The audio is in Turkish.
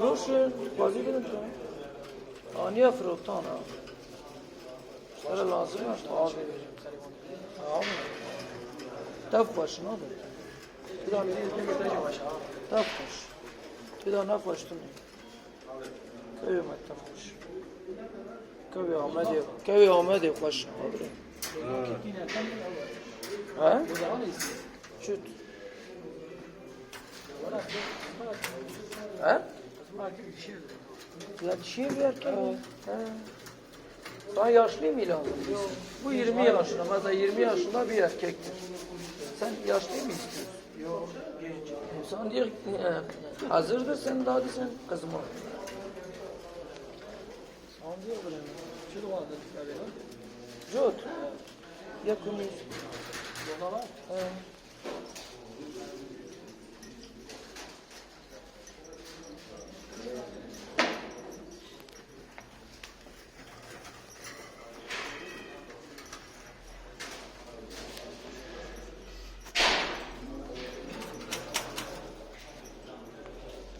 Başın, bazı bir de. Aniye fırıltan ha. Sana lazım ya, abi. Abi. Tav başın abi. Bir daha aşağı. Tav baş. Bir daha ne baştın? Köy Ahmet tav baş. Köy Ahmet yok. Köy Ahmet yok baş. Abi. Şut. Şey. Ya dişi bir erkek mi? He. Sen yaşlı mı lazım? Bu 20 yaşında, mesela 20 yaşında bir erkektir. Sen yaşlı mı istiyorsun? Yok. Genç. Sen diyor e, hazırdır sen daha sen. Sen da vardı. Böyle. Jut. Yakınız. Burada var. He.